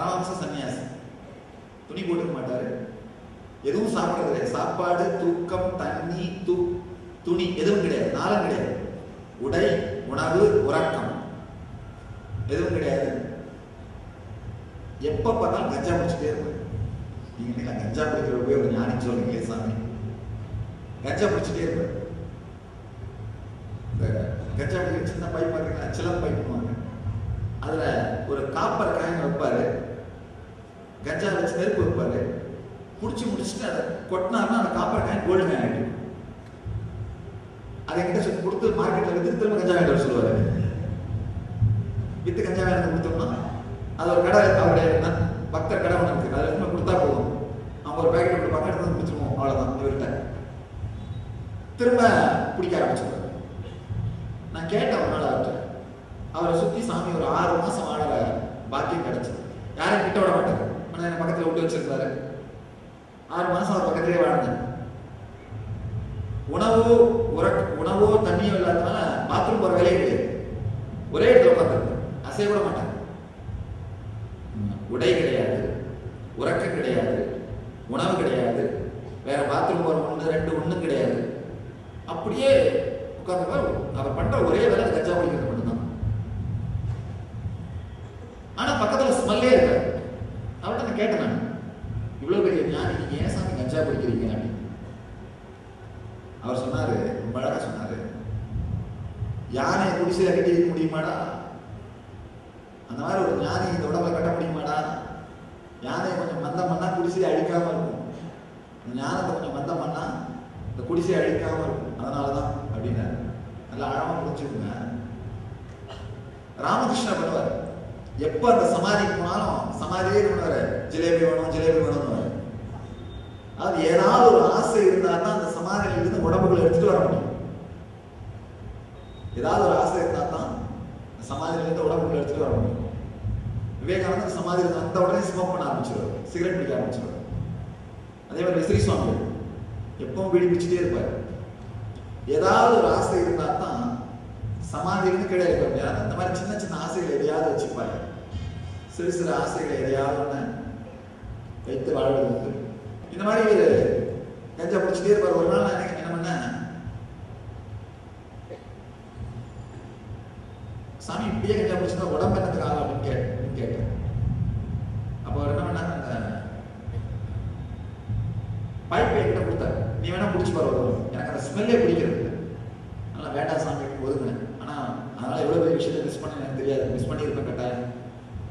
பரமஹம்ச சன்னியாசி. துணி போட்டுக்க மாட்டாரு. எதுவும் சாப்பிட்றது கிடையாது. சாப்பாடு தூக்கம் தண்ணி தூ துணி எதுவும் கிடையாது. நாளும் கிடையாது. உடை உணவு உறக்கம். எதுவும் கிடையாது. எப்ப பார்த்தாலும் கஞ்சா குடிச்சுட்டே இருப்பேன் நீங்க என்ன கஞ்சா குடிக்கிற போய் ஒரு ஞானி சொல்றீங்களே சாமி? கஞ்சா குடிச்சுட்டே இருப்பாரு. கஞ்சா குடிக்கிற சின்ன பைப் பார்த்தீங்கன்னா சிலம் பைப்புவாங்க அதுல ஒரு காப்பர் காயின் வைப்பாரு. கஞ்சா வச்சு நெருப்பு வைப்பாரு. குடிச்சு முடிச்சுட்டு அதை கொட்டினார்னா அந்த காப்பர் காயின் கோல்டு காயின் ஆகிடும் அதை என்கிட்ட சொல்லி கொடுத்து மார்க்கெட்டில் வித்து திரும்ப கஞ்சா வாங்கிட்டு சொல்லுவார். சொல்லுவாரு வித்து கஞ்சா வாங்கிட்டு கொடுத்தோம்னா அது ஒரு கடை அவருடைய பக்தர் கடை ஒன்று இருக்குது அதில் எடுத்து கொடுத்தா போதும். அவங்க ஒரு பேக்கெட் கொடுப்பாங்க எடுத்து வந்து குடிச்சிருவோம் அவ்வளோதான் இவர்கிட்ட. திரும்ப பிடிக்க ஆரம்பிச்சிருவாரு. நான் கேட்டேன் ஒரு நாள் அவர்கிட்ட அவரை சுற்றி சாமி ஒரு ஆறு மாதம் ஆடுற பாக்கியம் கிடைச்சது. யாரும் கிட்ட விட மாட்டாரு ஆனால் என் பக்கத்தில் விட்டு வச்சிருந்தாரு ஆறு மாதம் அவர் பக்கத்திலே வாழ்ந்தார். உணவோ உர உணவோ தண்ணியோ இல்லாதனால பாத்ரூம் போகிற வேலையே கிடையாது. ஒரே இடத்துல உட்காந்துருப்பேன் அசைய விட மாட்டாங்க உடை கிடையாது உறக்கம் கிடையாது உணவு கிடையாது வேற பாத்ரூம் போகிற ஒன்று ரெண்டு ஒண்ணும் கிடையாது. அப்படியே உட்காந்து அவர் பண்ணுற ஒரே வேலை கச்சா கஞ்சா குடிக்கிறது மட்டும்தான் ஆனா பக்கத்துல ஸ்மெல்லே இருக்காது அவர்கிட்ட நான் கேட்டேன் நான் இவ்வளவு பெரிய ஞானி நீங்க ஏன் சாமி கஞ்சா குடிக்கிறீங்க அப்படின்னு அவர் சொன்னாரு ரொம்ப அழகா சொன்னாரு யானையை குடிசையில கட்டி வைக்க முடியுமாடா? அந்த மாதிரி ஒரு ஞானி இந்த உடம்பை கட்ட முடியுமாடா? யானையை கொஞ்சம் மந்தம் பண்ணா குடிசையை அழிக்காம இருக்கும். இந்த ஞானத்தை கொஞ்சம் மந்தம் பண்ணா இந்த குடிசையை அழிக்காம இருக்கும். அதனாலதான் அப்படின்னாரு. நல்லா ஆழமா புரிஞ்சுக்கோங்க. ராமகிருஷ்ண பண்ணுவார். எப்ப அந்த சமாதிக்கு போனாலும் சமாதியே பண்ணுவாரு. ஜிலேபி வேணும் ஜிலேபி வேணும் அது ஏதாவது ஒரு ஆசை இருந்தா தான் அந்த சமாதியில இருந்து உடம்புக்குள்ள எடுத்துட்டு வர முடியும் ஏதாவது ஒரு ஆசை இருந்தா தான் அந்த சமாதியில இருந்து உடம்புக்குள்ள எடுத்துட்டு வர முடியும் சமாதி சமாதியில அந்த உடனே ஸ்மோக் பண்ண ஆரம்பிச்சிருவார். சிகரெட் பிடிக்க ஆரம்பிச்சிருவார். அதே மாதிரி விசிறி சுவாமி எப்பவும் வீடு பிடிச்சிட்டே இருப்பார். ஏதாவது ஒரு ஆசை இருந்தால் தான் சமாதியிலிருந்து கிடையாது அந்த மாதிரி சின்ன சின்ன ஆசைகள் எதையாவது வச்சுப்பாரு. சிறு சிறு ஆசைகளை எதையாவது வைத்து வாழ்வது உண்டு இந்த மாதிரி இவர் கஞ்சா பிடிச்சிட்டே இருப்பார். ஒரு நாள் நான் என்ன பண்ணேன் சாமி இப்படியே கஞ்சா பிடிச்சிருந்தா உடம்பு என்னத்துக்கு ஆகும் அப்படின்னு அப்படின்னு கேட்டேன். அப்போ அவர் என்ன பண்ணாங்க அந்த பைப் என்கிட்ட கொடுத்தாரு. நீ வேணா பிடிச்சி பாரு எனக்கு அந்த ஸ்மெல்லே பிடிக்கிறது நல்லா வேண்டாம் சாமி ஒதுங்கினேன் ஆனால் அதனால் எவ்வளோ பெரிய விஷயத்தை மிஸ் பண்ண எனக்கு தெரியாது. மிஸ் பண்ணியிருப்பேன் கட்டாயம்.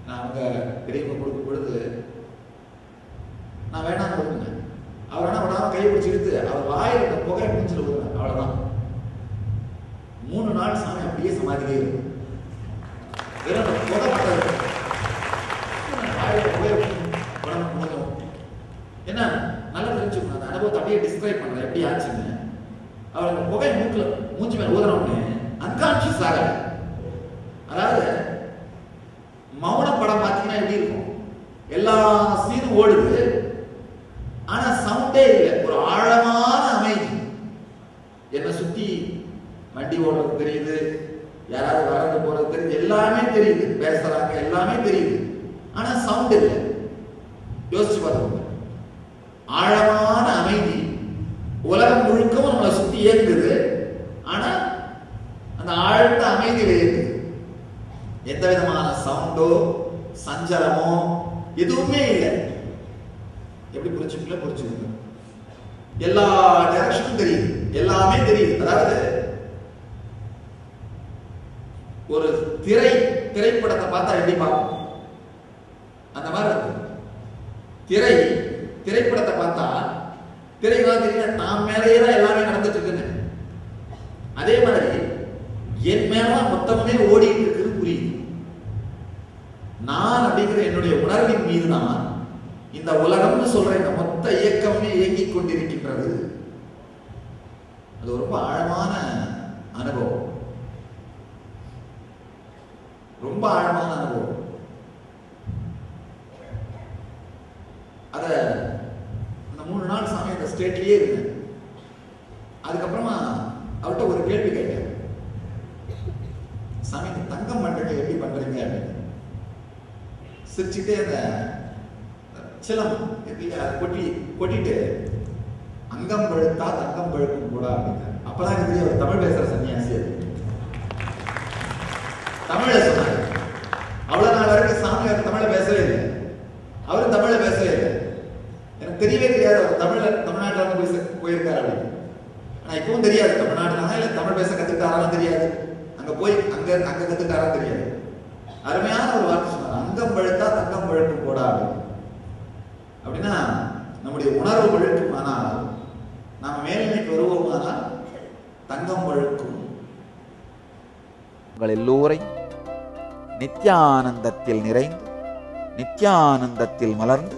நான் அவங்க பெரியவங்க கொடுக்கும் பொழுது நான் வேணாம் ஒதுங்கினேன் அவர் என்ன பண்ணாம கையை பிடிச்சி இழுத்து அவர் வாயில் இந்த புகை பிடிச்சிட்டு ஒதுங்கினேன் அவ்வளவுதான். மூணு நாள் சாமி அப்படியே சமாதிக்கே இருக்கும் வெறும் அந்த புகை மட்டும் இருக்கும். வாயில புகை உடம்பு முழுதும் என்ன நல்லா தெரிஞ்சுக்கணும் அந்த அனுபவத்தை அப்படியே டிஸ்கிரைப் பண்ணல எப்படி ஆச்சுன்னு அவர் அந்த புகை மூக்கில் மூச்சு மேலே ஊதுறோம்னு அன்கான்ஷியஸ் ஆகல அதாவது மௌன படம் பார்த்தீங்கன்னா எப்படி இருக்கும்? எல்லா சீனும் ஓடுது. ஆனா சவுண்டே இல்லை. ஒரு ஆழமான அமைதி. என்னை சுத்தி வண்டி ஓடுறது தெரியுது. யாராவது வர்றது போறது தெரியுது. எல்லாமே தெரியுது. பேசுறாங்க எல்லாமே தெரியுது. ஆனா சவுண்ட் இல்லை. யோசிச்சு பார்த்துக்கோங்க. ஆழமான உலகம் முழுக்கவும் நம்மளை சுற்றி இயங்குது ஆனால் அந்த ஆழ்ந்த அமைதியில் இயங்குது எந்த விதமான சவுண்டோ சஞ்சலமோ எதுவுமே இல்லை. எப்படி புரிச்சுக்கல புரிச்சுக்கோங்க எல்லா டைரக்ஷனும் தெரியுது. எல்லாமே தெரியுது. அதாவது ஒரு திரை திரைப்படத்தை பார்த்தா எப்படி பார்ப்போம்? அந்த மாதிரி இருக்கு திரை திரைப்படத்தை பார்த்தா திரைலாம் தெரியல நான் மேலேயே தான் எல்லாமே நடந்துட்டு இருக்குன்னு அதே மாதிரி என் மேலாம் மொத்தமே ஓடிட்டு இருக்குது புரியுது. நான் அப்படிங்கிற என்னுடைய உணர்வின் மீது தான் இந்த உலகம்னு சொல்ற இந்த மொத்த இயக்கமே இயங்கிக் கொண்டிருக்கின்றது. அது ரொம்ப ஆழமான அனுபவம். ரொம்ப ஆழமான அனுபவம் அத அந்த மூணு நாள் சாமி அந்த ஸ்டேட்லேயே இருந்தேன். அதுக்கப்புறமா அவர்கிட்ட ஒரு கேள்வி கேட்டேன். சாமி தங்கம் பண்றீங்க எப்படி பண்றீங்க? அப்படின்னு. சிரிச்சுட்டே அந்த சிலம் எப்படி அதை கொட்டி கொட்டிட்டு அங்கம் பழுத்தா தங்கம் பழுக்கும் கூட அப்படின்னாரு. அப்பதான் இது தமிழ் பேசுற சன்னியாசி தமிழ சொன்ன சொன்னாரு அவ்வளவு நாள் வரைக்கும் சாமி அவர் தமிழ்ல பேசவே இல்லை அவரும் தமிழ்ல பேசவே இல்லை எனக்கு தெரியவே தெரியாது. அவர் தமிழ்ல தமிழ்நாட்டுல போய் போயிருக்காரு அப்படின்னு ஆனா இப்பவும் தெரியாது. தமிழ்நாட்டுல இல்ல தமிழ் பேச கத்துக்கிட்டாரான்னு தெரியாது. அங்க போய் அங்க அங்க கத்துக்கிட்டாரான்னு தெரியாது. அருமையான ஒரு வார்த்தை சொன்னார். அங்கம் பழுத்தா தங்கம் பழுக்கும் போடா அப்படின்னு அப்படின்னா நம்முடைய உணர்வு பழுக்குமானால் நாம் மேல்நிலைக்கு வருவோமானால் தங்கம் பழுக்கும். உங்கள் எல்லோரையும் நித்யானந்தத்தில் நிறைந்து நித்யானந்தத்தில் மலர்ந்து